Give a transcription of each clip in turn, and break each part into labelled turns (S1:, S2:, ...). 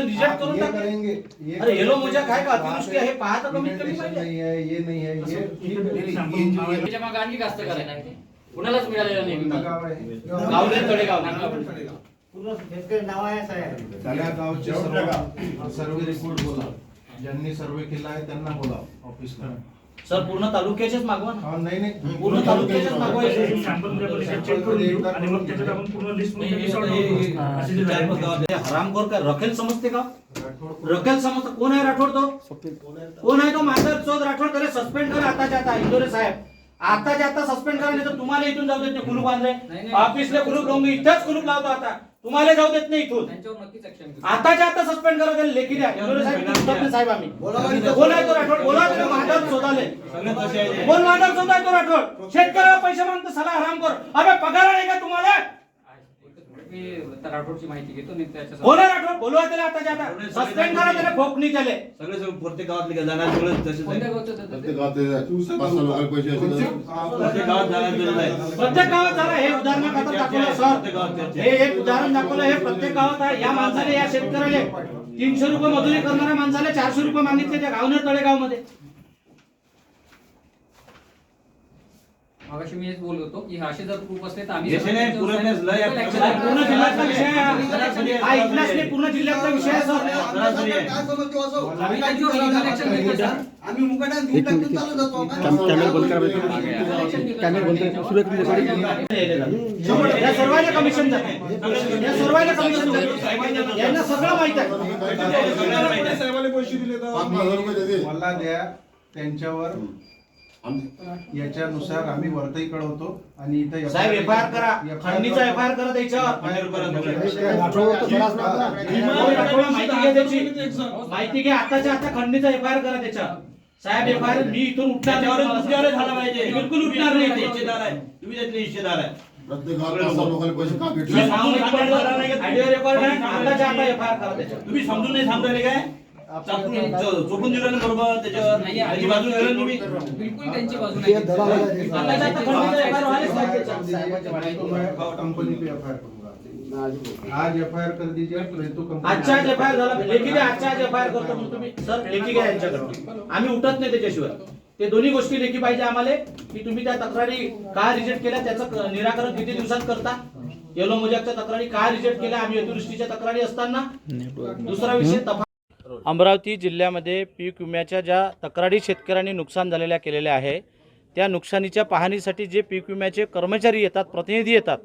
S1: Reject करून
S2: ये करेंगे ये
S1: अरे येलो
S2: करेंगे,
S1: मोजा काय का अतिवृष्टी आहे पहा तर कमीत कमी.
S2: नहीं है ये नहीं है ये ये ये
S3: कुणालाच मिळालेलं नाही.
S2: आहे
S3: गावले तळेगाव
S2: गावचे सर्वे रिपोर्ट बोला ज्यांनी सर्वे केला आहे त्यांना बोला ऑफिसला
S1: सर पूर्ण तालुक्याचेच मागवा ना.
S2: हा, नाही नाही.
S1: पूर्ण तालुक्याचेच मागवायचे हरामखोर काय रखेल समजते का?
S2: राठोड
S1: रखेल समजतं. कोण आहे राठोड तो? कोण आहे तो? माधव चौद राठोड त्याला सस्पेंड करा आताच्या आता इंदोरे साहेब. आताच्या आता सस्पेंड करा नाही तर तुम्हाला इथून जाऊ देत नाही कुलूप
S3: नाही.
S1: ऑफिसला कुलूप लावून इथेच कुलूप लावतो आता. तुम्हाला जाऊ देत नाही इथून. आताच्या आता सस्पेंड करा त्याला लेखी द्या. साहेब आम्ही. आहे तो राठोड. बोला माधव चौदाले कोण माधव चौदा आहे. तो राठोड. शेतकऱ्याला पैसे मागतो सला हरामखोर अबे पगार नाही का तुम्हाला
S3: मी त्या राठोडची माहिती घेतो त्याच्या
S1: आहे राठोड बोलवा त्याला आता सस्पेंड करा त्याला
S4: सगळे सगळे प्रत्येक गावातले जाणार सगळं तसेच
S3: कोणत्या
S4: आहे.
S3: गावचं होतं ते?
S5: प्रत्येक गावात ते पाच सहा लोकांना पैसे असेल
S4: प्रत्येक गावात जाणार गरज आहे
S1: प्रत्येक गावात झालं हे उदाहरण आता दाखवलं सर. हे एक उदाहरण दाखवलं हे प्रत्येक गावात आहे. या माणसाने या शेतकऱ्याला तीनशे रुपये मजुरी करणाऱ्या माणसाला चारशे रुपये मागितले त्या गावनेर तळेगावमध्ये
S3: मगाशी मी हेच बोलत होतो की हा असे जर प्रूफ असले तर आम्ही
S4: लय आहे.
S1: काय. पूर्ण जिल्ह्यातला विषय आहे. हा.
S4: सरासरी आहे.
S1: हा इथलाच नाही पूर्ण जिल्ह्यातला विषय आहे. सर
S4: सरासरी आहे.
S3: आम्ही घेतो, सर.
S6: आम्ही मुकाट्यात घेऊन टाकून चालू जातो.
S5: कॅमेरा बंद करा
S3: Legal action घेतो.
S5: कॅमेरा बंद करा. सुरू. आहे
S1: या सर्वांना कमिशन जाते या सर्वांना कमिशन जाते यांना सगळं माहीत आहे.
S5: पाच हजार रुपये देते
S2: मला द्या. त्यांच्यावर याच्यानुसार आम्ही वरतही कळवतो आणि इथं
S1: साहेब एफ आय आर करा. खंडणीचा एफ आय आर करा त्याच्यावर. माहिती घ्या त्याची. माहिती घ्या आताच्या आता खंडणीचा एफ आय आर करा त्याच्या. साहेब एफ आय आर मी इथून उठणार
S4: तुमच्यावर झाला पाहिजे.
S1: बिलकुल उठणार नाही.
S4: हिस्सेदार आहे तुम्ही त्यातले हिस्सेदार आहे. तुम्ही समजून नाही सांगू राहिले काय? चाकून चो- चोपून दिलं ना बरोबर त्याच्यावर
S3: नाही,
S4: त्याची बाजू दिलं ना तुम्ही?
S3: बिलकुल त्यांची बाजू नाही. घेतली.
S1: आताच्या आता खंडणीचा एफ आय आर व्हायलाच पाहिजे त्याच्यावर.
S2: मैं कंपनी पे एफ आई आर करूंगा आज एफ आई आर कर दीजिए नहीं तो कंपनी
S1: आजच्या आज एफ आय आर झाला लेखी द्या आजच्या आज एफ आय आर करतो म्हणून तुम्ही. सर लेखी घ्या यांच्याकडून. आम्ही उठत नाही त्याच्याशिवाय. ते दोन्ही गोष्टी लेखी पाहिजे आम्हाला. की तुम्ही त्या तक्रारी का रिजेक्ट केल्या? त्याचं निराकरण किती दिवसात करता? येलो मोजाकच्या तक्रारी का रिजेक्ट केल्या? आम्ही अतिवृष्टीच्या तक्रारी असताना. दुसरा विषय तपास अमरावती जिल्ह्यामध्ये पीक विम्याच्या ज्या तक्रारी शेतकऱ्यांनी नुकसान झालेल्या केलेल्या आहे त्या नुकसानीच्या पाहणीसाठी जे पीक विम्याचे कर्मचारी येतात प्रतिनिधी येतात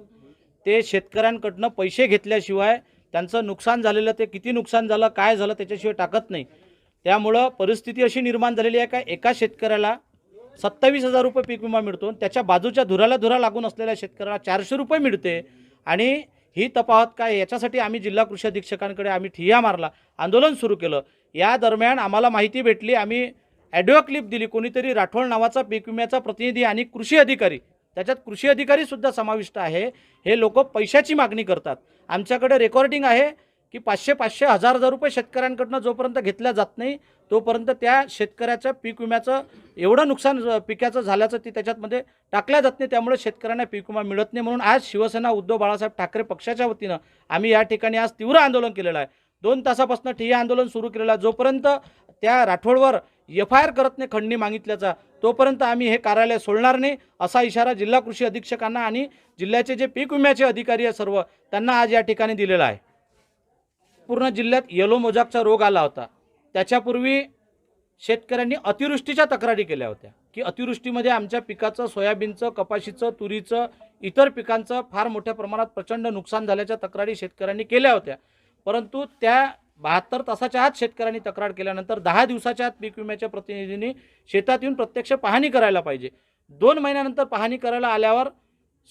S1: ते शेतकऱ्यांकडनं पैसे घेतल्याशिवाय त्यांचं नुकसान झालेलं ते किती नुकसान झालं काय झालं त्याच्याशिवाय टाकत नाही. त्यामुळं परिस्थिती अशी निर्माण झालेली आहे का एका शेतकऱ्याला सत्तावीस हजार रुपये पीक विमा मिळतो आणि त्याच्या बाजूच्या धुराला धुरा लागून असलेल्या शेतकऱ्याला चारशे रुपये मिळते आणि ही तपावत काय? याच्यासाठी आम्ही जिल्हा कृषी अधीक्षकांकडे आम्ही ठिय्या मारला आंदोलन सुरू केलं. या दरम्यान आम्हाला माहिती भेटली. आम्ही ॲडिओ क्लिप दिली. कोणीतरी राठोड नावाचा पीक विम्याचा प्रतिनिधी आणि कृषी अधिकारी. त्याच्यात कृषी अधिकारीसुद्धा समाविष्ट आहे. हे लोक पैशाची मागणी करतात. आमच्याकडे रेकॉर्डिंग आहे. की पाचशे पाचशे हजार हजार रुपये शेतकऱ्यांकडनं जोपर्यंत घेतल्या जात नाही तोपर्यंत त्या शेतकऱ्याचं पीक विम्याचं एवढं नुकसान पिकाचं झाल्याचं ती त्याच्यातमध्ये टाकल्या जात नाही. त्यामुळे शेतकऱ्यांना पीक विमा मिळत नाही म्हणून आज शिवसेना उद्धव बाळासाहेब ठाकरे पक्षाच्या वतीनं आम्ही या ठिकाणी आज तीव्र आंदोलन केलेलं आहे. दोन तासापासून ठिय्या आंदोलन सुरू केलेलं आहे. जोपर्यंत त्या राठोडवर एफ आय आर करत नाही खंडणी मागितल्याचा तोपर्यंत आम्ही हे कार्यालय सोडणार नाही असा इशारा जिल्हा कृषी अधीक्षकांना आणि जिल्ह्याचे जे पीक विम्याचे अधिकारी आहे सर्व त्यांना आज या ठिकाणी दिलेला आहे. पूर्ण जिल्ह्यात येलो मोजाकचा रोग आला होता. त्याच्यापूर्वी शेतकऱ्यांनी अतिवृष्टीच्या तक्रारी केल्या होत्या. की अतिवृष्टीमध्ये आमच्या पिकाचं सोयाबीनचं कपाशीचं तुरीचं इतर पिकांचं फार मोठ्या प्रमाणात प्रचंड नुकसान झाल्याच्या तक्रारी शेतकऱ्यांनी केल्या होत्या. परंतु त्या बहात्तर तासाच्या आत शेतकऱ्यांनी तक्रार केल्यानंतर दहा दिवसाच्या आत पीक विम्याच्या प्रतिनिधींनी शेतात येऊन प्रत्यक्ष पाहणी करायला पाहिजे. दोन महिन्यानंतर पाहणी करायला आल्यावर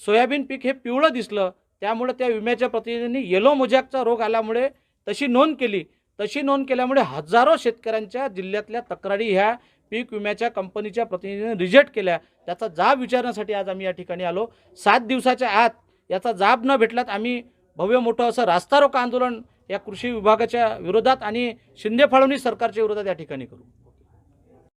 S1: सोयाबीन पीक हे पिवळं दिसलं. त्यामुळे त्या विम्याच्या प्रतिनिधींनी येलो मोजॅकचा रोग आल्यामुळे तशी नोंद केली. तशी नोंद केल्यामुळे हजारो शेतकऱ्यांच्या जिल्ह्यातल्या तक्रारी ह्या पीक विम्याच्या कंपनीच्या प्रतिनिधीने रिजेक्ट केल्या. त्याचा जाब विचारण्यासाठी आज आम्ही या ठिकाणी आलो. सात दिवसाच्या आत याचा जाब न भेटलात आम्ही भव्य मोठं असं रास्ता रोका आंदोलन या कृषी विभागाच्या विरोधात आणि शिंदे फाळवणी सरकारच्या विरोधात या ठिकाणी करू.